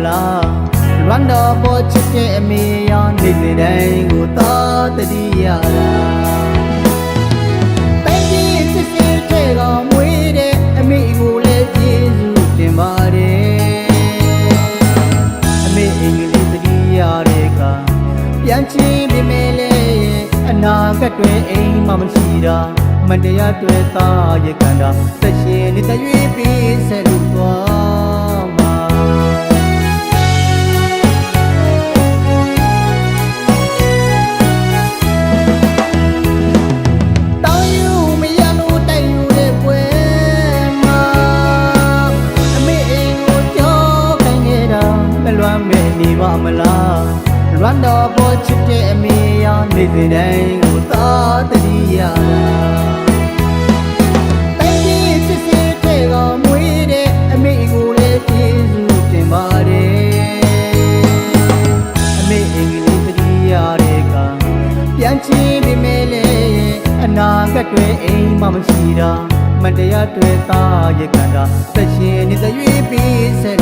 မလားလွမ်းတော်ပေါ်ချစ်တဲ့အမေရောနေနေတိုင်းကိုသာတတိယတာတိုင်းပြည်စစ်စစ်ထဲကမွေးတဲ့အမေကိုလည်းကျေးဇူးတင်ပါတယ်အမေအင်္ဂလိပ်တတိယတဲ့ကပြန်ချင်းပြမဲလေအနာကတွေအိမ်မှမရှိတာမတရားတွေ့သားရကန်တာသက်ရှင်နေတဲ့ရွေးပြီးဆက်လို့သွား လွမ်းတော်ပေါ်ချစ်တဲ့အမေရောနေစဉ်တိုင်းကိုသာတတိယတာတိုင်းပြည်စစ်စစ်ထဲကမွေးတဲ့အမေကိုလည်းကျေးဇူးတင်ပါတယ်အမေအင်္ဂလိပ်တတိယတဲ့ကပြန်ချင်းပြမဲလေအနာကတွေအိမ်မှမရှိတာမတရားတွေသားရကန်တာသက်ရှင်နေတဲ့ရွေးပြီးဆက်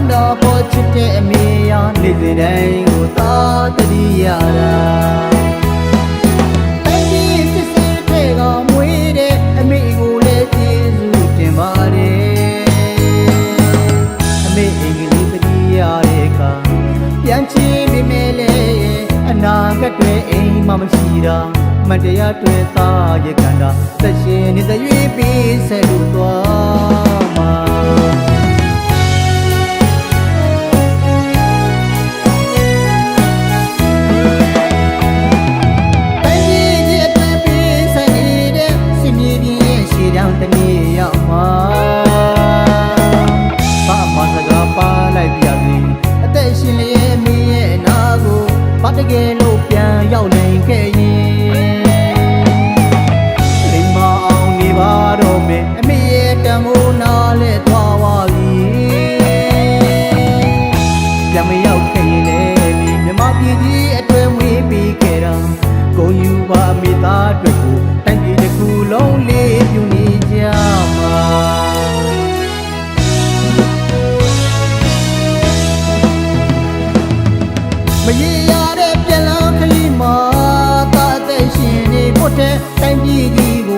မ်းတော်ပေါ်ချစ်တဲ့အမေရောနေစဉ်တိုင်းကိုသာတတိယတာတိုင်းပြည်စစ်စစ်ထဲကမွေးတဲ့အမေကိုလည်းကျေးဇူးတင်ပါတယ်အမေအင်္ဂလိပ်တတိယတဲ့ကပြန်ချင်းမိမဲလေအနာကတွေအိမ်မှမရှိတာမတရားတွေသားရကန်တာသက်ရှင်နေတဲ့ရွေးပြီးဆက်လို့သွား တကယ်လို့ပြန်ရောက်နိုင်ခဲ့ရင်လိမ္မာအောင်နေပါတော့မယ်အမေရဲ့တမိုးနာလဲသွားပါပြီပြန်မရောက်ခဲ့ရင် 在你的